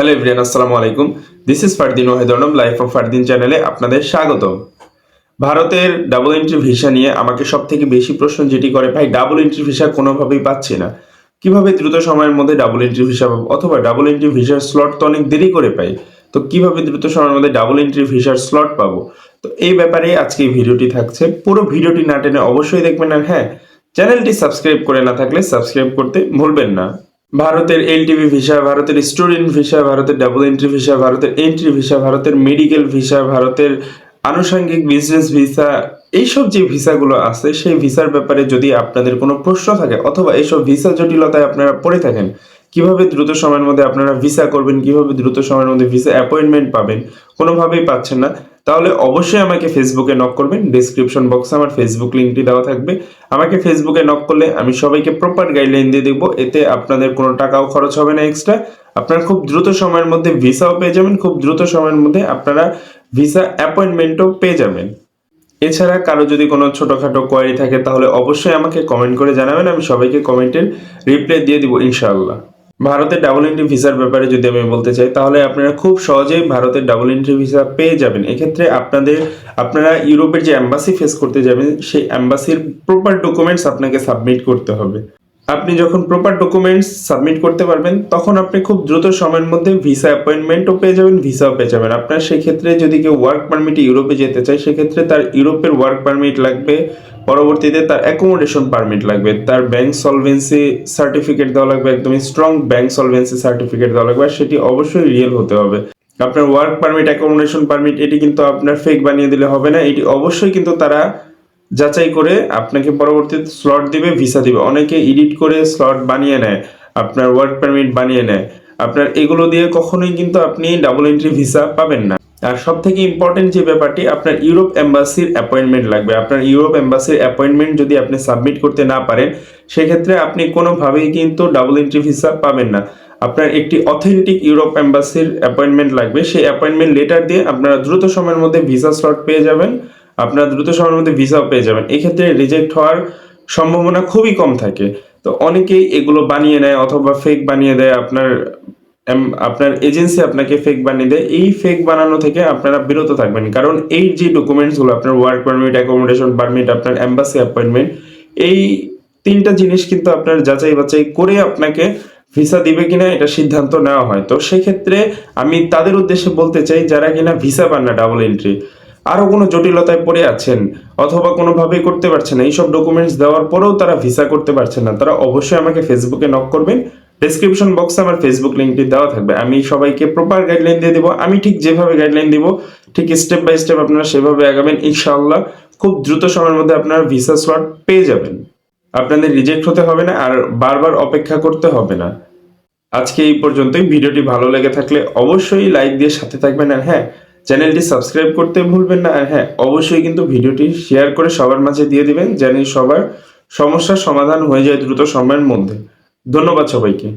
Hello everyone আসসালামু আলাইকুম this is Fardin ওহেদনম লাইফ অফ ফারদিন চ্যানেলে আপনাদের স্বাগত ভারতের ডাবল এন্ট্রি ভিসা নিয়ে আমাকে সব থেকে বেশি প্রশ্ন যেটি করে, ভাই ডাবল এন্ট্রি ভিসা কোনোভাবেই পাচ্ছি না। কীভাবে দ্রুত সময়ের মধ্যে ডাবল এন্ট্রি ভিসা পাবো? অথবা ডাবল এন্ট্রি ভিসার স্লট তো অনেক দেরি করে পাই, তো কীভাবে দ্রুত সময়ের মধ্যে ডাবল এন্ট্রি ভিসার স্লট পাবো? তো এই ব্যাপারে আজকে ভিডিওটি থাকছে। পুরো ভিডিওটি না টেনে অবশ্যই দেখবেন আর হ্যাঁ চ্যানেলটি সাবস্ক্রাইব করে না থাকলে সাবস্ক্রাইব করতে ভুলবেন না। ভারতের এলটিভি ভিসা, ভারতের স্টুডেন্ট ভিসা, ভারতের ডাবল এন্ট্রি ভিসা, ভারতের এন্ট্রি ভিসা, ভারতের মেডিকেল ভিসা, ভারতের আনুষঙ্গিক বিজনেস ভিসা, এইসব যে ভিসাগুলো আছে, সেই ভিসার ব্যাপারে যদি আপনাদের কোনো প্রশ্ন থাকে অথবা এইসব ভিসা জটিলতায় আপনারা পড়ে থাকেন কীভাবে দ্রুত সময়ের মধ্যে আপনারা ভিসা করবেন, কীভাবে দ্রুত সময়ের মধ্যে ভিসা অ্যাপয়েন্টমেন্ট পাবেন, কোনোভাবেই পাচ্ছেন না, তাহলে অবশ্যই আমাকে ফেসবুকে নক করবেন। ডিসক্রিপশন বক্সে আমার ফেসবুক লিঙ্কটি দেওয়া থাকবে। আমাকে ফেসবুকে নক করলে আমি সবাইকে প্রপার গাইডলাইন দিয়ে দেবো এতে আপনাদের কোনো টাকাও খরচ হবে না এক্সট্রা আপনারা খুব দ্রুত সময়ের মধ্যে ভিসাও পেয়ে যাবেন, খুব দ্রুত সময়ের মধ্যে আপনারা ভিসা অ্যাপয়েন্টমেন্টও পেয়ে যাবেন। এছাড়া কারও যদি কোনো ছোটোখাটো কোয়ারি থাকে, তাহলে অবশ্যই আমাকে কমেন্ট করে জানাবেন, আমি সবাইকে কমেন্টের রিপ্লাই দিয়ে দিব, ইনশাআল্লাহ। ভারতের ডাবল এন্ট্রি ভিসার ব্যাপারে যদি আমি বলতে চাই, তাহলে আপনারা খুব সহজেই ভারতের ডাবল এন্ট্রি ভিসা পেয়ে যাবেন। এক্ষেত্রে আপনাদের, আপনারা ইউরোপের যে অ্যাম্বাসি ফেস করতে যাবেন, সেই অ্যাম্বাসির প্রপার ডকুমেন্টস আপনাকে সাবমিট করতে হবে। আপনি যখন প্রপার ডকুমেন্টস সাবমিট করতে পারবেন, তখন আপনি খুব দ্রুত সময়ের মধ্যে ভিসা অ্যাপয়েন্টমেন্টও পেয়ে যাবেন ভিসাও পেয়ে যাবেন। আপনার সেক্ষেত্রে যদি কেউ ওয়ার্ক পারমিটে ইউরোপে যেতে চায়, সেক্ষেত্রে তার ইউরোপের ওয়ার্ক পারমিট লাগবে, পরবর্তীতে তার অ্যাকোমোডেশন পারমিট লাগবে, তার ব্যাংক সলভেন্সি সার্টিফিকেট দেওয়া লাগবে, একদমই স্ট্রং ব্যাংক সলভেন্সি সার্টিফিকেট দেওয়া লাগবে, আর সেটি অবশ্যই রিয়েল হতে হবে। আপনার ওয়ার্ক পারমিট অ্যাকোমোডেশন পারমিট এটি কিন্তু আপনার ফেক বানিয়ে দিলে হবে না, এটি অবশ্যই কিন্তু তারা যাচাই করে আপনাকে পরবর্তীতে স্লট দিবে ভিসা দিবে। অনেকে এডিট করে স্লট বানিয়ে নেয়, আপনার ওয়ার্ক পারমিট বানিয়ে নেয়। আপনার এগুলো দিয়ে কখনোই কিন্তু আপনি ডাবল এন্ট্রি ভিসা পাবেন না। আর সব থেকে ইম্পর্টেন্ট যে ব্যাপারটি, আপনার ইউরোপ এম্বাসির অ্যাপয়েন্টমেন্ট লাগবে। আপনার ইউরোপ এম্বাসির অ্যাপয়েন্টমেন্ট যদি আপনি সাবমিট করতে না পারেন, সেক্ষেত্রে আপনি কোনোভাবেই কিন্তু ডাবল এন্ট্রি ভিসা পাবেন না। আপনার একটি অথেন্টিক ইউরোপ এম্বাসির অ্যাপয়েন্টমেন্ট লাগবে। সেই অ্যাপয়েন্টমেন্ট লেটার দিয়ে আপনারা দ্রুত সময়ের মধ্যে ভিসা স্লট পেয়ে যাবেন। আপনারা দ্রুত সময়ের মধ্যে ভিসাও পেয়ে যাবেন। এক্ষেত্রে রিজেক্ট হওয়ার সম্ভাবনা খুবই কম থাকে। তো অনেকেই এগুলো বানিয়ে নেয় অথবা ফেক বানিয়ে দেয়। আপনার আপনার এজেন্সি আপনাকে ফেক বানিয়ে দেয়। এই ফেক বানানো থেকে আপনারা বিরত থাকবেন। কারণ এই যে ডকুমেন্টসগুলো আপনার ওয়ার্ক পারমিট অ্যাকোমোডেশন পারমিট আপনার এম্বাসি অ্যাপয়েন্টমেন্ট এই তিনটা জিনিস কিন্তু আপনার যাচাই বাছাই করে আপনাকে ভিসা দিবে কিনা এটা সিদ্ধান্ত নেওয়া হয়। তো সেক্ষেত্রে আমি তাদের উদ্দেশ্যে বলতে চাই, যারা কিনা ভিসা পান না ডাবল এন্ট্রি আরও কোনো জটিলতায় পড়ে আছেন অথবা কোনোভাবেই করতে পারছেন না, এইসব ডকুমেন্টস দেওয়ার পরেও তারা ভিসা করতে পারছেন না, তারা অবশ্যই আমাকে ফেসবুকে নক করবেন। ডেসক্রিপশন বক্সে আমার ফেসবুক লিঙ্কটি দেওয়া থাকবে। আমি সবাইকে প্রপার গাইডলাইন দিয়ে দেবো। আমি ঠিক যেভাবে গাইডলাইন দিব, ঠিক স্টেপ বাই স্টেপ আপনারা সেভাবে আগাবেন, ইনশাআল্লাহ খুব দ্রুত সময়ের মধ্যে আপনারা ভিসা স্লট পেয়ে যাবেন। আপনাদের রিজেক্ট হতে হবে না আর বারবার অপেক্ষা করতে হবে না। আজকে এই পর্যন্তই। ভিডিওটি ভালো লেগে থাকলে অবশ্যই লাইক দিয়ে সাথে থাকবেন আর হ্যাঁ চ্যানেলটি সাবস্ক্রাইব করতে ভুলবেন না। আর হ্যাঁ অবশ্যই কিন্তু ভিডিওটি শেয়ার করে সবার মাঝে দিয়ে দিবেন, যেন সবার সমস্যার সমাধান হয়ে যায় দ্রুত সময়ের মধ্যে। ধন্যবাদ সবাইকে।